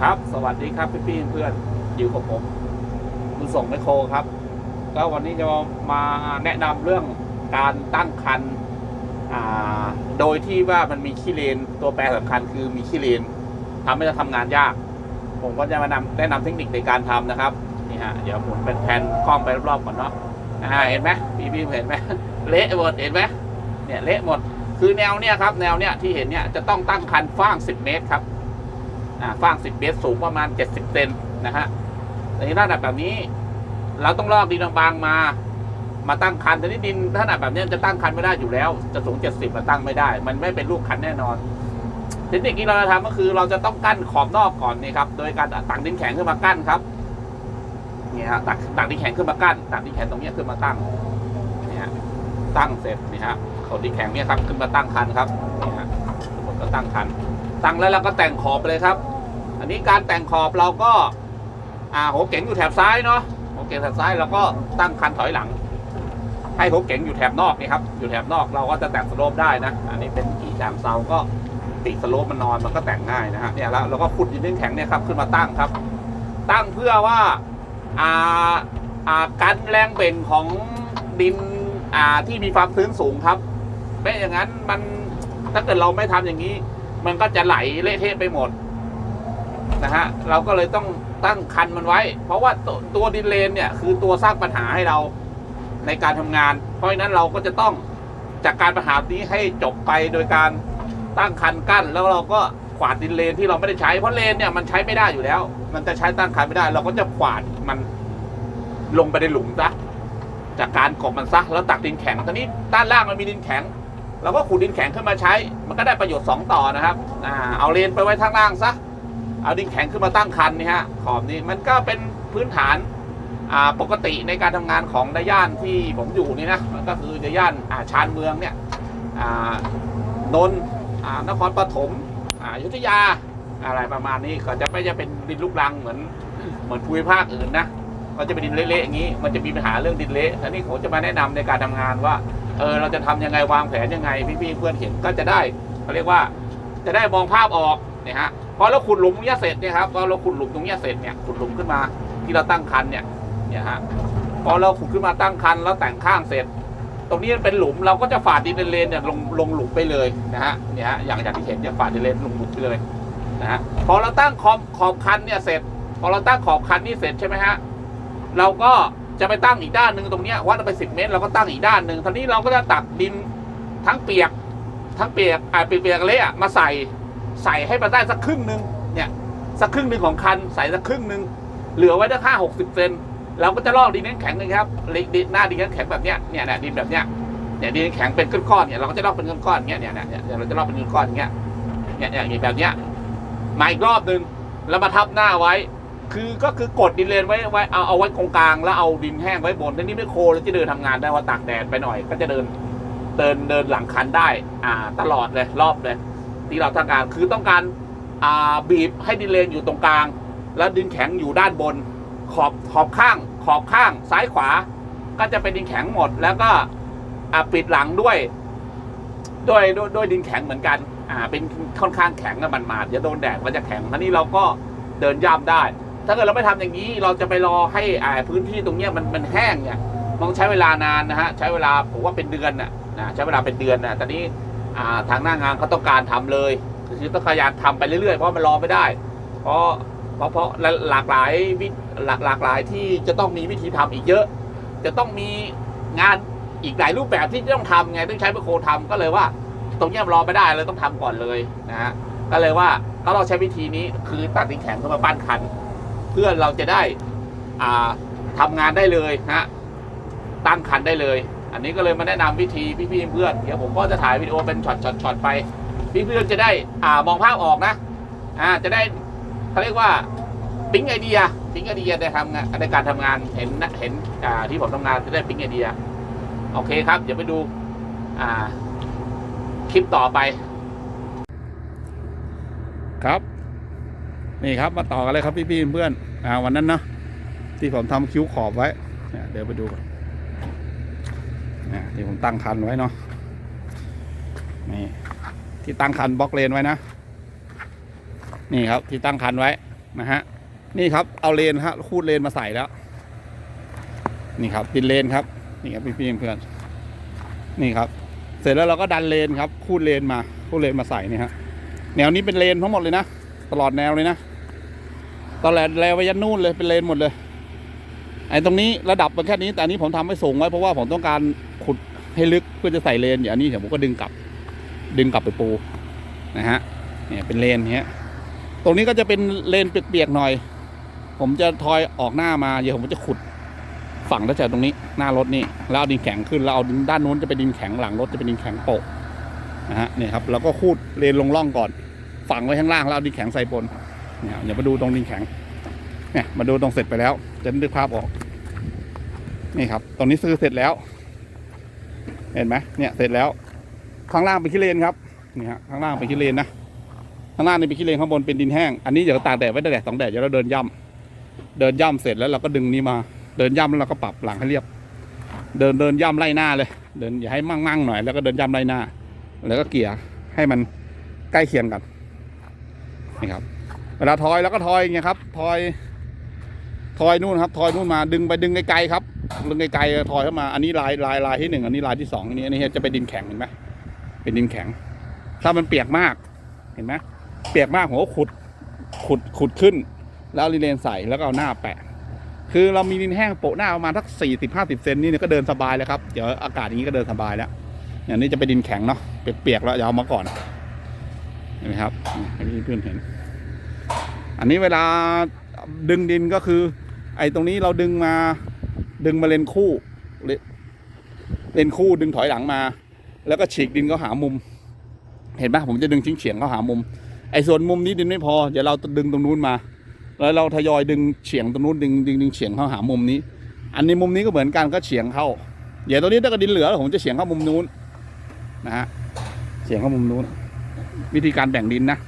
ครับ สวัสดีครับพี่พี่เพื่อนอยู่กับผมคุณส่งไมโครครับ ก็วันนี้จะมาแนะนำเรื่องการตั้งคันโดยที่ว่ามันมีขี้เลนตัวแปรสำคัญคือมีขี้เลนทำให้เราทำงานยาก ผมก็จะมานำแนะนำเทคนิคในการทำนะครับนี่ฮะเดี๋ยวหมุนเป็นแผ่นกล้องไปรอบๆก่อนเนาะเห็นไหมพี่พี่เห็นไหมเละหมดเห็นไหมเนี่ยเละหมดคือแนวเนี่ยครับแนวเนี่ยที่เห็นเนี่ยจะต้องตั้งคันฟ้าง 10 เมตรครับ ฟาง10เมตรสูงประมาณ70เซนนะฮะในระดับแบบนี้ เราต้องลอกดินบางๆมา มาตั้งคันแต่นี่ดินถ้าขนาดแบบนี้จะตั้งคันไม่ได้อยู่แล้ว จะสูง70มาตั้งไม่ได้ มันไม่เป็นลูกคันแน่นอนเทคนิคที่เราจะทำก็คือเราจะต้องกั้นขอบนอกก่อนนี่ครับ โดยการตักดินแข็งขึ้นมากั้นครับนี่ฮะตักตักดินแข็งขึ้นมากั้นตักดินแข็งตรงนี้ขึ้นมาตั้งนี่ฮะตั้งเสร็จนี่ฮะขอบดินแข็งเนี่ยครับขึ้นมาตั้งคันครับนี่ฮะทุกคนก็ตั้งคันตั้งแล้วเราก็แต่งขอบไปเลยครับ อันนี้การแต่งขอบเราก็อ่าหัวเก๋งอยู่แถบซ้ายเนาะหัวเก๋งแถบซ้ายเราก็ตั้งคันถอยหลัง ให้หัวเก๋งอยู่แถบนอกนี่ครับอยู่แถบนอกเราก็จะแต่งสโลปได้นะ อันนี้เป็นกี่จามเซาก็ปีสโลปมันนอนมันก็แต่งง่ายนะฮะเนี่ยแล้วเราก็ขุดดินแข็งเนี่ยครับขึ้นมาตั้งครับ ตั้งเพื่อว่าอ่าอ่ากันแรงเบ่งของดินอ่าที่มีความชื้นสูงครับไม่อย่างนั้นมันถ้าเกิดเราไม่ทำอย่างนี้ มันก็จะไหลเละเทะไปหมด นะฮะเราก็เลยต้องตั้งคันมันไว้ เพราะว่าตัวตัวดินเลนเนี่ยคือตัวสร้างปัญหาให้เราในการทำงาน เพราะฉะนั้นเราก็จะต้องจากการปัญหานี้ให้จบไปโดยการตั้งคันกั้น แล้วเราก็ขวาดดินเลนที่เราไม่ได้ใช้เพราะเลนเนี่ยมันใช้ไม่ได้อยู่แล้ว มันจะใช้ตั้งคันไม่ได้ เราก็จะขวาดมันลงไปในหลุมซะจากการกบมันซะแล้วตักดินแข็งตอนนี้ด้านล่างมันมีดินแข็งเราก็ขุดดินแข็งขึ้นมาใช้ มันก็ได้ประโยชน์ 2 ต่อนะครับอ่าเอาเลนไปไว้ทางล่างซะ เอาดินแข็งขึ้นมาตั้งคันนี่ฮะขอบนี้มันก็เป็นพื้นฐานปกติในการทำงานของในย่านที่ผมอยู่นี่นะมันก็คือในย่านาชานเมืองเนี่ยนนท์นครปฐมอยุธยาอะไรประมาณนี้ก็จะไม่จะเป็นดินลูกรังเหมือนเหมือนภูมิภาคอื่นนะก็จะเป็นดินเละๆอย่างนี้ มันจะมีปัญหาเรื่องดินเละทีนี้ผมจะมาแนะนำในการทำงานว่าเออเราจะทำยังไงวางแผนยังไงพี่ๆเพื่อนเห็นก็จะได้เขาเรียกว่าจะได้มองภาพออก เนี่ยฮะพอเราขุดหลุมตรงนี้เสร็จเนี่ยครับพอเราขุดหลุมตรงนี้เสร็จเนี่ยขุดหลุมขึ้นมาที่เราตั้งคันเนี่ยเนี่ยฮะพอเราขุดขึ้นมาตั้งคันแล้วแต่งข้างเสร็จ ตรงนี้เป็นหลุมเราก็จะฝาดดินเลนเนี่ยลงลงหลุมไปเลยนะฮะเนี่ยฮะอย่างอย่างที่เห็นเนี่ยฝาดดินเลนลงหลุมไปเลยนะฮะพอเราตั้งขอบขอบคันเนี่ยเสร็จ พอเราตั้งขอบคันนี่เสร็จใช่ไหมฮะเราก็จะไปตั้งอีกด้านหนึ่งตรงนี้วัดไปสิบเมตรเราก็ตั้งอีกด้านหนึ่งทีนี้เราก็จะตักดินทั้งเปียกทั้งเปียกอ่าเปียกๆเละอะมาใส่ ใส่ให้มันได้สักครึ่งหนึ่งเนี่ยสักครึ่งหนึ่งของคันใส่สักครึ่งหนึ่งเหลือไว้ได้ค่าหกสิบเซนเราก็จะลอกดินแข็งเลยครับดินหน้าดินแข็งแบบเนี้ยเนี่ยเนี่ยดินแบบเนี้ยเนี่ยดินแข็งเป็นก้อนๆเนี่ยเราก็จะลอกเป็นก้อนๆอย่างเงี้ยเนี่ยเนี่ยเนี่ยเราจะลอกเป็นก้อนๆอย่างเงี้ยเนี่ยเนี่ยแบบเนี้ยมาอีกรอบหนึ่งแล้วมาทับหน้าไว้ คือก็คือกดดินเลนไว้ไว้เอาเอาไว้ตรงกลางแล้วเอาดินแห้งไว้บนทีนี้ไม่โคแล้วจะเดินทำงานได้ว่าตากแดดไปหน่อย ก็จะเดินเดินเดินหลังคันได้ อ่า ตลอดเลยรอบเลย ที่เราต้องการคือต้องการาบีบให้ดินเลนอยู่ตรงกลาง แล้วดินแข็งอยู่ด้านบน ขอบขอบข้าง ขอบข้างซ้ายขวา ก็จะเป็นดินแข็งหมด แล้วก็ปิดหลังด้วยด้วยด้วยด้วยดินแข็งเหมือนกันอ่าเป็นค่อนข้างแข็งกับมันมาดอย่าโดนแดดมันจะแข็งทีนี้เราก็เดินย่ำได้ ถ้าเกิดเราไม่ทำอย่างนี้เราจะไปรอให้อ่าพื้นที่ตรงเนี้ยมันมันแห้งเนี่ยมันต้องใช้เวลานานนะฮะใช้เวลาผมว่าเป็นเดือนน่ะนะใช้เวลาเป็นเดือนนะตอนนี้ อ่าทางหน้างานเขาต้องการทำเลยคือต้องขยันทำไปเรื่อยๆเพราะมันรอไม่ได้ เพราะเพราะเพราะหลากหลายวิหลากหลากหลายที่จะต้องมีวิธีทำอีกเยอะ จะต้องมีงานอีกหลายรูปแบบที่ต้องทำไงต้องใช้ไมโครทำก็เลยว่า ตรงเนี้ยรอไม่ได้เลยต้องทำก่อนเลยนะฮะก็เลยว่าก็เราใช้วิธีนี้คือตัดดินแข็งเข้ามาปั้นคัน เพื่อเราจะได้อ่าทำงานได้เลยฮะตั้งคันได้เลย อันนี้ก็เลยมาแนะนำวิธีพี่ๆเพื่อนเดี๋ยวผมก็จะถ่ายวิดีโอเป็นช็อตช็อตช็อตไป พี่เพื่อนจะได้อ่ามองภาพออกนะอ่าจะได้เขาเรียกว่าปิ๊งไอเดียปิ๊งไอเดียในทำงานในการทำงานเห็นเห็นอ่าที่ผมทำงานจะได้ปิ๊งไอเดียโอเคครับ เดี๋ยวไปดูอ่าคลิปต่อไป ครับ นี่ครับมาต่อกันเลยครับพี่ๆเพื่อนอ่าวันนั้นเนาะที่ผมทำคิ้วขอบไว้ เดี๋ยวไปดูกันเนี่ย ที่ผมตั้งคันไว้เนาะนี่ที่ตั้งคันบล็อกเลนไว้นะ นี่ครับที่ตั้งคันไว้นะฮะนี่ครับเอาเลนฮะคูดเลนมาใส่แล้ว นี่ครับติดเลนครับ นี่ครับพี่เพื่อนนี่ครับ เสร็จแล้วเราก็ดันเลนครับ คูดเลนมาคูดเลนมาใส่นี่ฮะแนวนี้เป็นเลนทั้งหมดเลยนะตลอดแนวเลยนะตลอดแนวไปยันนู่นเลยเป็นเลนหมดเลย ไอ้ตรงนี้ระดับมันแค่นี้ แต่อันนี้ผมทำให้สูงไว้เพราะว่าผมต้องการขุดให้ลึกเพื่อจะใส่เลนอย่างนี้เดี๋ยวผมก็ดึงกลับ ดึงกลับไปปูนะฮะเนี่ยเป็นเลนเนี้ยตรงนี้ก็จะเป็นเลนเปียกๆหน่อย ผมจะทอยออกหน้ามาเดี๋ยวผมจะขุดฝั่งตั้งแต่ตรงนี้หน้ารถนี่แล้วเอาดินแข็งขึ้นแล้วเอาดินด้านนู้นจะเป็นดินแข็งหลังรถจะเป็นดินแข็งโปะนะฮะเนี่ยครับแล้วก็คูดเลนลงร่องก่อน ฝังไว้ข้างล่างแล้วเอาดินแข็งใส่บนเนี่ยอย่ามาดูตรงดินแข็ง เนี่ยมาดูตรงเสร็จไปแล้ว จะนึกภาพออก นี่ครับ ตรงนี้ซื้อเสร็จแล้ว เห็นไหมเนี่ยเสร็จแล้ว ข้างล่างเป็นขี้เลนครับ นี่ฮะข้างล่างเป็นขี้เลนนะ ข้างล่างนี่เป็นขี้เลนข้างบนเป็นดินแห้ง อันนี้เดี๋ยวตากแดดไว้แดดสองแดดเดี๋ยวเราเดินย่ำเดินย่ำเสร็จแล้วเราก็ดึงนี้มา เดินย่ำแล้วเราก็ปรับหลังให้เรียบ เดินเดินย่ำไล่หน้าเลย เดินอย่าให้มั่งมั่งหน่อย แล้วก็เดินย่ำไล่หน้า แล้วก็เกี่ยให้มันใกล้เคียงกัน นี่ครับ เวลาทอยแล้วก็ทอยอย่างเงี้ยครับ ทอย ทอยนู่นครับทอยนู่นมาดึงไปดึงไกลๆครับดึงไกลๆทอยเข้ามาอันนี้ลายลายลายที่หนึ่งอันนี้ลายที่สองอันนี้อันนี้จะเป็นดินแข็งเห็นไหมเป็นดินแข็ง ถ้ามันเปียกมากเห็นไหมเปียกมากผมก็ขุดขุดขุดขึ้น แล้วเอาลีเลนใส่แล้วก็เอาหน้าแปะ คือเรามีดินแห้งโปะหน้าประมาณทักสี่สิบห้าสิบเซนนี่เนี่ยก็เดินสบายเลยครับเดี๋ยวอากาศอย่างนี้ก็เดินสบายแล้วอย่างนี้จะเป็นดินแข็งเนาะเปียกๆแล้วอยาเอามาก่อนเห็นไหมครับให้เพื่อนเห็น อันนี้เวลาดึงดินก็คือ ไอ้ตรงนี้เราดึงมาดึงมาเลนคู่เลเลนคู่ดึงถอยหลังมา แล้วก็ฉีกดินเขาหามุม เห็นปะผมจะดึงชิ้งเฉียงเขาหามุม ไอ้ส่วนมุมนี้ดินไม่พอเดี๋ยวเราดึงตรงนู้นมา แล้วเราทยอยดึงเฉียงตรงนู้นดึงดึงดึงเฉียงเข้าหามุมนี้ อันนี้มุมนี้ก็เหมือนกันก็เฉียงเข้าเดี๋ยวตรงนี้ถ้ากิดดินเหลือผมจะเฉียงเข้ามุมนู้นนะฮะเฉียงเข้ามุมนู้น วิธีการแบ่งดินนะ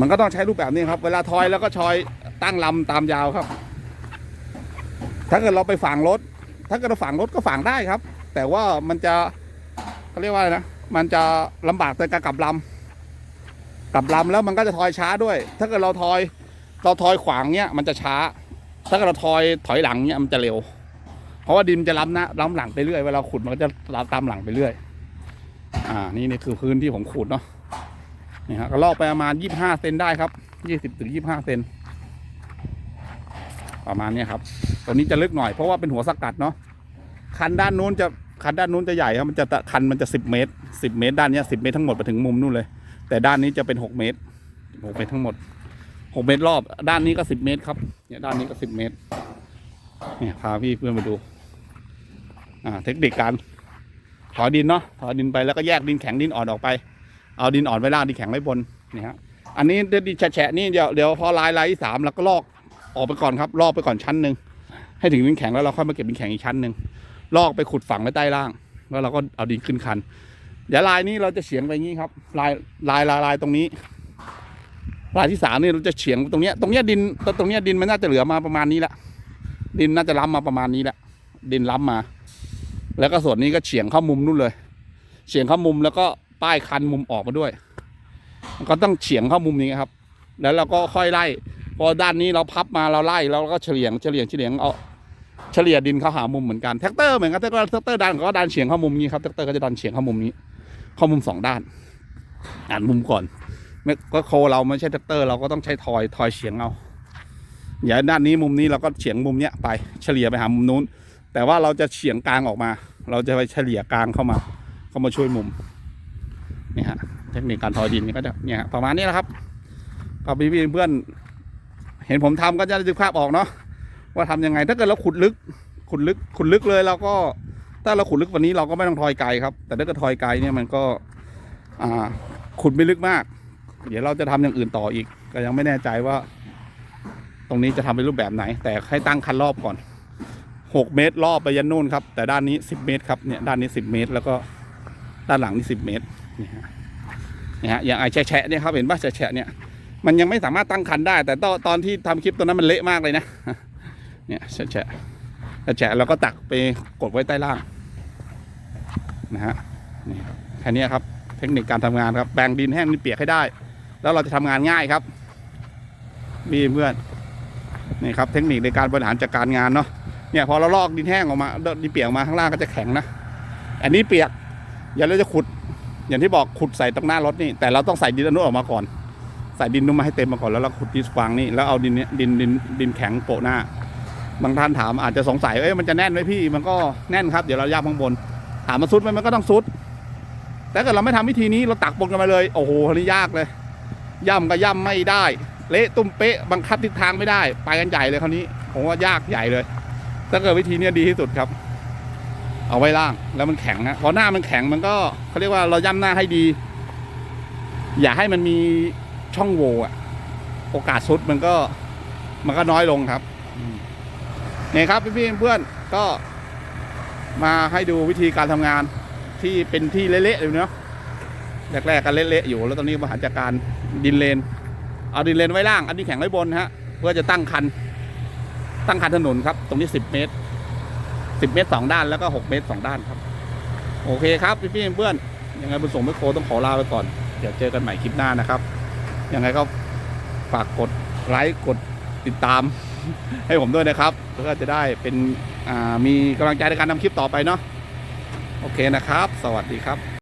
มันก็ต้องใช้รูปแบบนี้ครับ เวลาทอยแล้วก็ชอย ตั้งลำตามยาวครับ ถ้าเกิดเราไปฝังรถ ถ้าเกิดเราฝังรถก็ฝังได้ครับ แต่ว่ามันจะเขาเรียกว่าอะไรนะ มันจะลำบากในการกลับลำกลับลำแล้วมันก็จะทอยช้าด้วย ถ้าเกิดเราทอย เราทอยขวางเนี้ยมันจะช้า ถ้าเกิดเราทอยถอยหลังเนี้ยมันจะเร็ว เพราะว่าดินจะล้ำน้าล้ำหลังไปเรื่อย เวลาขุดมันก็จะตามหลังไปเรื่อย อ่า นี่นี่คือพื้นที่ผมขุดเนาะนี่ฮะก็ลอกไปประมาณยี่บห้าเซนได้ครับยี่สิบถึงยี่บห้าเซน ประมาณนี้ครับตัวนี้จะลึกหน่อยเพราะว่าเป็นหัวสกัดเนาะคันด้านนู้นจะคันด้านนู้นจะใหญ่ครับมันจะคันมันจะสิบเมตรสิบเมตร ด้านนี้สิบเมตรทั้งหมดไปถึงมุมนู่นเลย แต่ด้านนี้จะเป็นหกเมตรหกเมตรทั้งหมดหกเมตรรอบ ด้านนี้ก็สิบเมตรครับเนี่ยด้านนี้ก็สิบเมตรเนี่ยพาพี่เพื่อนมาดูอ่าเทคนิคการถอดินเนาะถอดินไปแล้วก็แยกดินแข็งดินอ่อนออกไป เอาดินอ่อนไว้ล่างดินแข็งไว้บนนี่ฮะอันนี้ดินแฉะนี่เดี๋ยวเดี๋ยวพอลายลายที่สามแล้วก็ลอก ออกไปก่อนครับลอกไปก่อนชั้นหนึ่งให้ถึงดินแข็งแล้วเราค่อยมาเก็บดินแข็งอีกชั้นหนึ่งลอกไปขุดฝังไว้ใต้ล่าง แล้วเราก็เอาดินขึ้นคันเดี๋ยวลายนี้เราจะเฉียงไปงนี้ครับ ลายลายลายลายตรงนี้ ลายที่สามนี่เราจะเฉียงตรงเนี้ยตรงเนี้ยดินตรงเนี้ยดินมันน่าจะเหลือมาประมาณนี้แหละดินน่าจะล้ำมาประมาณนี้แหละดินล้ำมา แล้วก็ส่วนนี้ก็เฉียงเข้ามุมนู่นเลย เฉียงเข้ามุมแล้วก็ป้ายคันมุมออกมาด้วย ก็ต้องเฉียงเข้ามุมนี้ครับ แล้วเราก็ค่อยไล่ พอด้านนี้เราพับมาเราไล่เราก็เฉลี่ยงเฉลี่ยงเฉลี่ยงเอาเฉลี่ยดินเข้าหามุมเหมือนกันแท็กเตอร์เหมือนกันแท็กเตอร์แท็กเตอร์ดันก็ดันเฉียงเข้ามุมนี้ครับแท็กเตอร์ก็จะดันเฉียงเข้ามุมนี้ เข้ามุมสองด้าน อ่านมุมก่อนไม่ก็โคเราไม่ใช่แท็กเตอร์เราก็ต้องใช้ทอยทอยเฉียงเอาอย่าด้านนี้มุมนี้เราก็เฉียงมุมเนี้ยไปเฉลี่ยไปหามุมนู้น แต่ว่าเราจะเฉียงกลางออกมา เราจะไปเฉลี่ยกลางเข้ามา เข้ามาช่วยมุมนี่ฮะเทคนิคการทอยดินนี่ก็จะเนี่ยประมาณนี้แหละครับก็พี่พี่เพื่อน เห็นผมทำก็จะได้ดูภาพออกเนาะว่าทำยังไง ถ้าเกิดเราขุดลึก ขุดลึก ขุดลึกเลยเราก็ ถ้าเราขุดลึกวันนี้เราก็ไม่ต้องทอยไกลครับ แต่ถ้าเกิดทอยไกลเนี่ยมันก็อ่าขุดไม่ลึกมาก เดี๋ยวเราจะทำอย่างอื่นต่ออีก ก็ยังไม่แน่ใจว่า ตรงนี้จะทำเป็นรูปแบบไหน แต่ให้ตั้งคันรอบก่อนหกเมตรรอบไปยันนู่นครับ แต่ด้านนี้สิบเมตรครับเนี่ยด้านนี้สิบเมตร แล้วก็ด้านหลังนี่สิบเมตรนี่ฮะนี่ฮะอย่างไอ้แฉะเนี่ยครับเห็นป่ะแฉะเนี่ย มันยังไม่สามารถตั้งคันได้ แต่ตอนตอนที่ทำคลิปตัวนั้นมันเละมากเลยนะ เนี่ยแฉะแฉะแฉะแล้วก็ตักไปกดไว้ใต้ล่างนะฮะนี่แค่นี้ครับ เทคนิคการทำงานครับแบ่งดินแห้งดินเปียกให้ได้ แล้วเราจะทำงานง่ายครับมีเพื่อนนี่ครับเทคนิคในการบริหารจัดการงานเนาะเนี่ยพอเราลอกดินแห้งออกมาดินเปียกออกมาข้างล่างก็จะแข็งนะอันนี้เปียกอย่าเราจะขุด อย่างที่บอกขุดใส่ตรงหน้ารถนี่แต่เราต้องใส่ดินอนุออกมาก่อน ใส่ดินนุ่มมาให้เต็มมาก่อนแล้วเราขุดดินฟางนี่แล้วเอาดินนี้ดินดินดินแข็งโปะหน้า บางท่านถามอาจจะสงสัยเอ้ยมันจะแน่นไหมพี่ มันก็แน่นครับเดี๋ยวเราย่ำข้างบน ถามมันซุดไหมมันก็ต้องซุด แต่ถ้าเกิดเราไม่ทำวิธีนี้เราตักบนกันมาเลยโอ้โหอันนี้ยากเลย ย่ำก็ย่ำไม่ได้ เละตุ้มเป๊ะบังคับทิศทางไม่ได้ ไปกันใหญ่เลยคราวนี้ผมว่ายากใหญ่เลย ถ้าเกิดวิธีนี้ดีที่สุดครับ เอาไว้ล่างแล้วมันแข็งนะพอหน้ามันแข็งมันก็เขาเรียกว่าเราย่ำหน้าให้ดี อย่าให้มันมี ช่องโหว่อะโอกาสซุดมันก็มันก็น้อยลงครับเนี่ยครับพี่ๆเพื่อนๆก็มาให้ดูวิธีการทำงานที่เป็นที่เละๆอยู่เนาะแรกๆกันเละๆอยู่แล้วตอนนี้บริหารจัดการดินเลน เอาดินเลนไว้ล่าง อันนี้แข็งไว้บนฮะเพื่อจะตั้งคัน ตั้งคันถนนครับ ตรงนี้สิบเมตรสิบเมตรสองด้านแล้วก็หกเมตรสองด้านครับ โอเคครับพี่ๆเพื่อนๆยังไงบุญส่งไม่โคต้องขอลาไปก่อน เดี๋ยวเจอกันใหม่คลิปหน้านะครับ ยังไงก็ฝากกดไลค์กดติดตาม ให้ผมด้วยนะครับเพื่อจะได้เป็นมีกำลังใจในการทำคลิปต่อไปเนาะโอเคนะครับ สวัสดีครับ